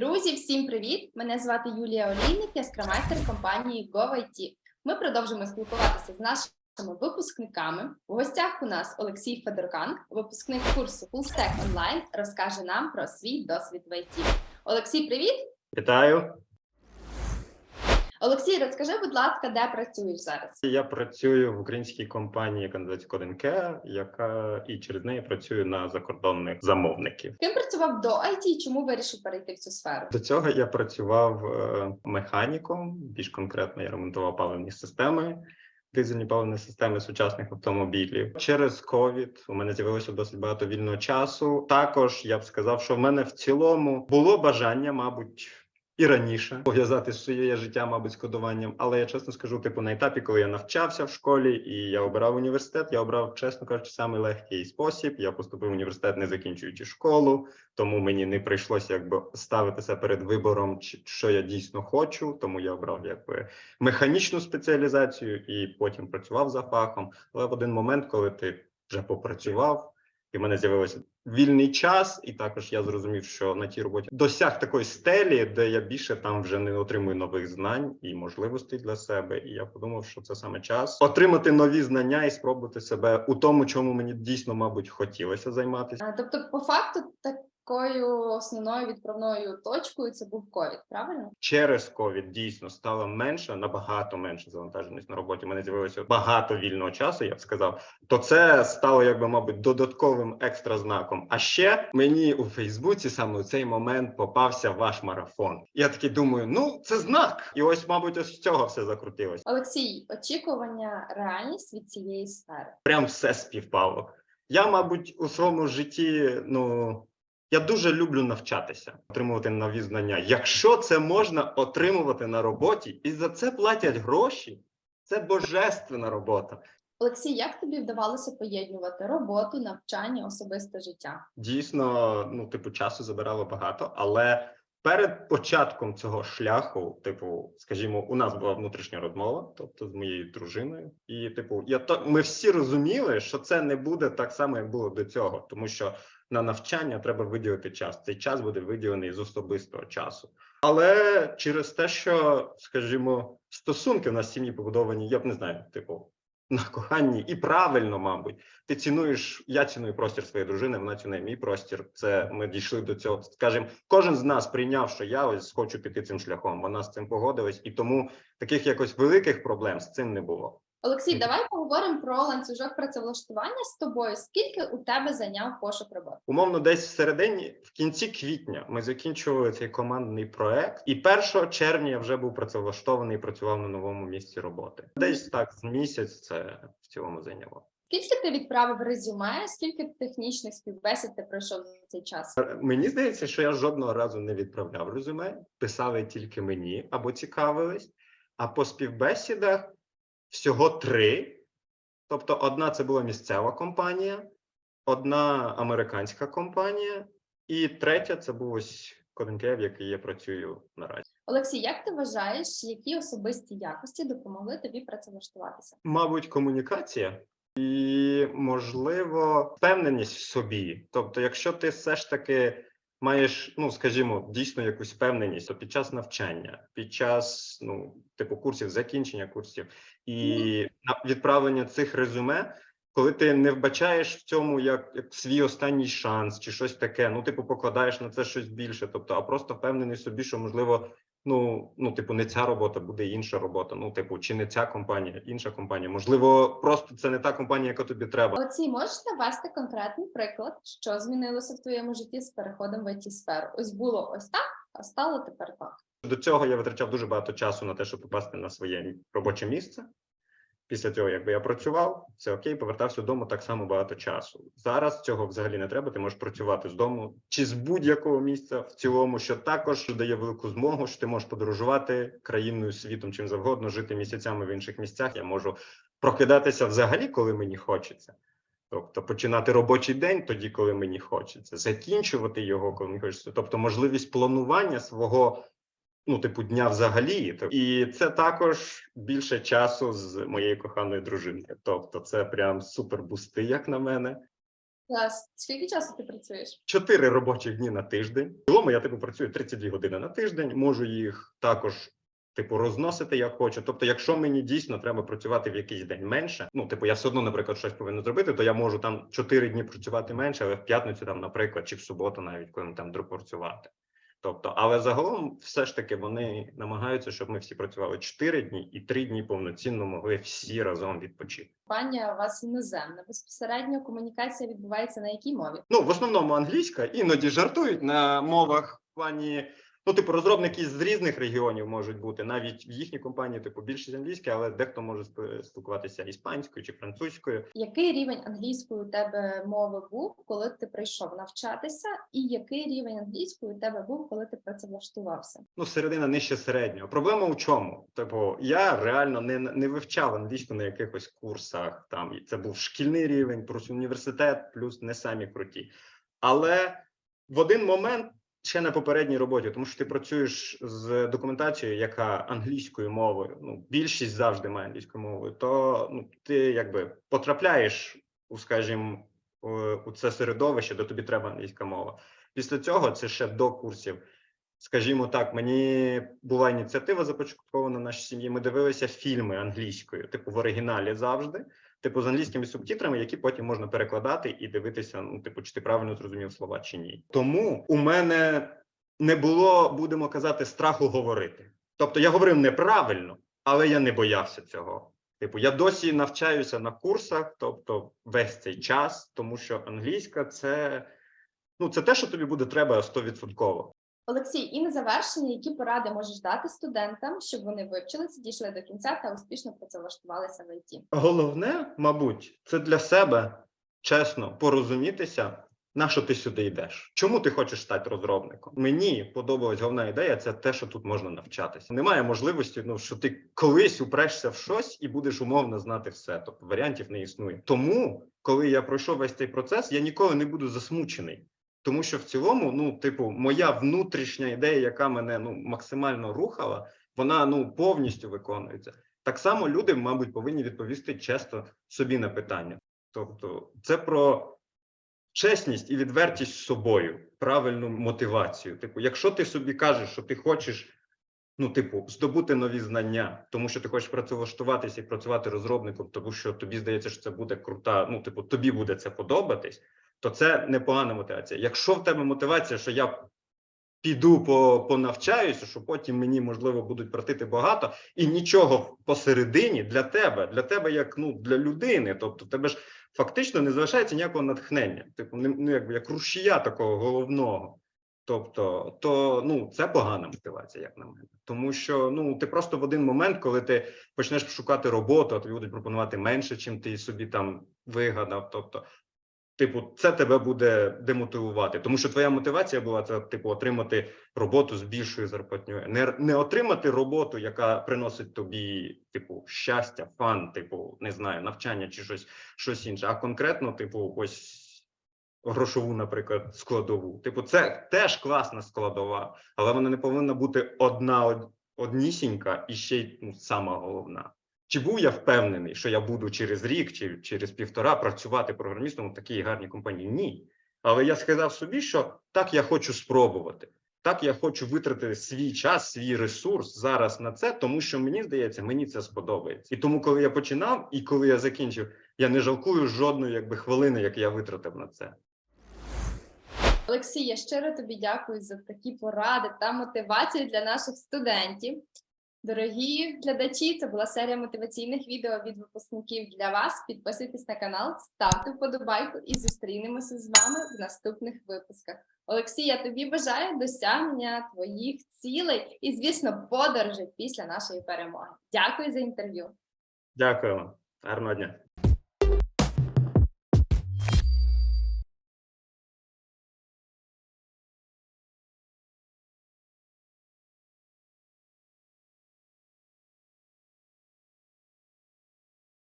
Друзі, всім привіт! Мене звати Юлія Олійник, я скрамайстер компанії GoIT. Ми продовжуємо спілкуватися з нашими випускниками. У гостях у нас Олексій Федоркан, випускник курсу FullStack Online, розкаже нам про свій досвід в IT. Олексій, привіт! Вітаю. Олексій, розкажи, будь ласка, де працюєш зараз? Я працюю в українській компанії, називається яка і через неї працюю на закордонних замовників. Ким працював до IT і чому вирішив перейти в цю сферу? До цього я працював е, механіком. Більш конкретно я ремонтував паливні системи. Дизельні паливні системи сучасних автомобілів через ковід у мене з'явилося досить багато вільного часу. Також я б сказав, що в мене в цілому було бажання, мабуть, і раніше пов'язати своє життя, мабуть, з кодуванням. Але я чесно скажу, типу, на етапі, коли я навчався в школі і я обирав університет, я обрав, чесно кажучи, самий легкий спосіб. Я поступив в університет, не закінчуючи школу, тому мені не прийшлося якби ставитися перед вибором, що я дійсно хочу. Тому я обрав якби механічну спеціалізацію і потім працював за фахом. Але в один момент, коли ти вже попрацював, і в мене з'явився вільний час, і також я зрозумів, що на тій роботі досяг такої стелі, де я більше там вже не отримую нових знань і можливостей для себе. І я подумав, що це саме час отримати нові знання і спробувати себе у тому, чому мені дійсно, мабуть, хотілося займатися. А, Тобто, по факту, такою основною відправною точкою це був ковід, правильно? Через ковід дійсно стало менше, набагато менше завантаженість на роботі. У мене з'явилося багато вільного часу. Я б сказав, то це стало якби, мабуть, додатковим екстра знаком. А ще мені у Фейсбуці саме у цей момент попався ваш марафон. Я такий думаю, ну це знак, і ось, мабуть, ось з цього все закрутилось. Олексій, очікування, реальність від цієї сфери. Прям все співпало. Я, мабуть, у своєму житті, ну. Я дуже люблю навчатися, отримувати нові знання. Якщо це можна отримувати на роботі, і за це платять гроші, це божественна робота. Олексій, як тобі вдавалося поєднувати роботу, навчання, особисте життя? Дійсно, ну, типу, часу забирало багато, але перед початком цього шляху, типу, скажімо, у нас була внутрішня розмова, тобто з моєю дружиною, і типу, я то ми всі розуміли, що це не буде так само, як було до цього, тому що на навчання треба виділити час. Цей час буде виділений з особистого часу. Але через те, що, скажімо, стосунки в нас в сім'ї побудовані, я б не знаю, типу, на коханні, і правильно, мабуть, ти цінуєш, я ціную простір своєї дружини, вона цінує мій простір. Це ми дійшли до цього. Скажімо, кожен з нас прийняв, що я ось хочу піти цим шляхом. Вона з цим погодилась, і тому таких якось великих проблем з цим не було. Олексій, давай поговоримо про ланцюжок працевлаштування з тобою. Скільки у тебе зайняв пошук роботи? Умовно, десь всередині, в кінці квітня, ми закінчували цей командний проект, і 1 червня я вже був працевлаштований і працював на новому місці роботи. Десь так з місяць це в цілому зайняло. Скільки ти відправив резюме? Скільки технічних співбесід ти пройшов за цей час? Мені здається, що я жодного разу не відправляв резюме, писали тільки мені або цікавились. А по співбесідах всього три. Тобто, одна це була місцева компанія, одна американська компанія, і третя це був ось Коденкев, в який я працюю наразі. Олексій, як ти вважаєш, які особисті якості допомогли тобі працевлаштуватися? Мабуть, комунікація і, можливо, впевненість в собі. Тобто, якщо ти все ж таки маєш, ну скажімо, дійсно якусь впевненість, то під час навчання, під час ну, типу курсів, закінчення курсів і відправлення цих резюме. Коли ти не вбачаєш в цьому як, як свій останній шанс чи щось таке, ну типу покладаєш на це щось більше, тобто, а просто впевнений собі, що можливо ну, ну, типу, не ця робота, буде інша робота. Ну, типу, чи не ця компанія, інша компанія. Можливо, просто це не та компанія, яка тобі треба. Оці можеш навести конкретний приклад, що змінилося в твоєму житті з переходом в it сферу? Ось було ось так, а стало тепер так. До цього я витрачав дуже багато часу на те, щоб попасти на своє робоче місце. Після цього, якби я працював, все окей, повертався додому так само багато часу. Зараз цього взагалі не треба. Ти можеш працювати з дому чи з будь-якого місця в цілому, що також дає велику змогу, що ти можеш подорожувати країною, світом, чим завгодно, жити місяцями в інших місцях. Я можу прокидатися взагалі, коли мені хочеться. Тобто починати робочий день тоді, коли мені хочеться, закінчувати його, коли мені хочеться. Тобто, можливість планування свого ну, типу, дня взагалі. І це також більше часу з моєю коханою дружиною. Тобто, це прям супер бусти, як на мене. Клас. Скільки часу ти працюєш? Чотири робочих дні на тиждень. В цілому я типу працюю 32 години на тиждень. Можу їх також. Типу, розносити як хочу. Тобто, якщо мені дійсно треба працювати в якийсь день менше, ну типу, я все одно, наприклад, щось повинен зробити, то я можу там 4 дні працювати менше, але в п'ятницю, там, наприклад, чи в суботу, навіть коли там допрацювати. Тобто, але загалом, все ж таки, вони намагаються, щоб ми всі працювали 4 дні і 3 дні повноцінно могли всі разом відпочити. Компанія у вас іноземна. Безпосередньо комунікація відбувається на якій мові? Ну, в основному англійська, іноді жартують на мовах в плані. Ну, типу, розробники з різних регіонів можуть бути. Навіть в їхній компанії, типу, більшість англійська, але дехто може спілкуватися іспанською чи французькою. Який рівень англійської у тебе мови був, коли ти прийшов навчатися, і який рівень англійської у тебе був, коли ти працевлаштувався? Ну, середина нижче середнього. Проблема у чому? Типу, я реально не, не вивчав англійську на якихось курсах. Там це був шкільний рівень, плюс університет, плюс не самі круті. Але в один момент ще на попередній роботі, тому що ти працюєш з документацією, яка англійською мовою, ну більшість завжди має англійською мовою, то ну ти якби потрапляєш у, скажімо, у- це середовище, де тобі треба англійська мова. Після цього це ще до курсів. Скажімо так, мені була ініціатива започаткована в нашій сім'ї. Ми дивилися фільми англійською, типу в оригіналі завжди, типу з англійськими субтитрами, які потім можна перекладати і дивитися, ну, типу, чи ти правильно зрозумів слова чи ні. Тому у мене не було, будемо казати, страху говорити. Тобто я говорив неправильно, але я не боявся цього. Типу, я досі навчаюся на курсах, тобто весь цей час, тому що англійська це ну це те, що тобі буде треба 100%. Олексій, і на завершення, які поради можеш дати студентам, щоб вони вивчилися, дійшли до кінця та успішно працевлаштувалися в ІТ? Головне, мабуть, це для себе чесно порозумітися, на що ти сюди йдеш. Чому ти хочеш стати розробником? Мені подобалась головна ідея. Це те, що тут можна навчатися. Немає можливості, ну що ти колись упрешся в щось і будеш умовно знати все. Тобто варіантів не існує. Тому, коли я пройшов весь цей процес, я ніколи не буду засмучений. Тому що в цілому, ну, типу, моя внутрішня ідея, яка мене ну максимально рухала, вона ну повністю виконується. Так само люди, мабуть, повинні відповісти чесно собі на питання. Тобто, це про чесність і відвертість з собою, правильну мотивацію. Типу, якщо ти собі кажеш, що ти хочеш, ну, типу, здобути нові знання, тому що ти хочеш працевлаштуватися і працювати розробником, тому що тобі здається, що це буде крута. Ну, типу, тобі буде це подобатись, то це непогана мотивація. Якщо в тебе мотивація, що я піду по понавчаюся, що потім мені можливо будуть платити багато, і нічого посередині для тебе, для тебе, як ну для людини. Тобто, тебе ж фактично не залишається ніякого натхнення, типу, ну, якби як рушія такого головного. Тобто, то ну це погана мотивація, як на мене, тому що ну ти просто в один момент, коли ти почнеш шукати роботу, а тобі будуть пропонувати менше, чим ти собі там вигадав. Тобто, типу, це тебе буде демотивувати, тому що твоя мотивація була це, типу, отримати роботу з більшою зарплатнею, не, не отримати роботу, яка приносить тобі, типу, щастя, фан, типу, не знаю, навчання чи щось, щось інше, а конкретно, типу, ось грошову, наприклад, складову. Типу, це теж класна складова, але вона не повинна бути одна однісінька і ще й ну, сама головна. Чи був я впевнений, що я буду через рік чи через півтора працювати програмістом в такій гарній компанії? Ні. Але я сказав собі, що так я хочу спробувати. Так я хочу витратити свій час, свій ресурс зараз на це, тому що мені здається, мені це сподобається. І тому, коли я починав і коли я закінчив, я не жалкую жодної якби хвилини, як я витратив на це. Олексій, я щиро тобі дякую за такі поради та мотивацію для наших студентів. Дорогі глядачі, це була серія мотиваційних відео від випускників для вас. Підписуйтесь на канал, ставте вподобайку і зустрінемося з вами в наступних випусках. Олексій, я тобі бажаю досягнення твоїх цілей і, звісно, подорожей після нашої перемоги. Дякую за інтерв'ю. Дякую вам. Гарного дня.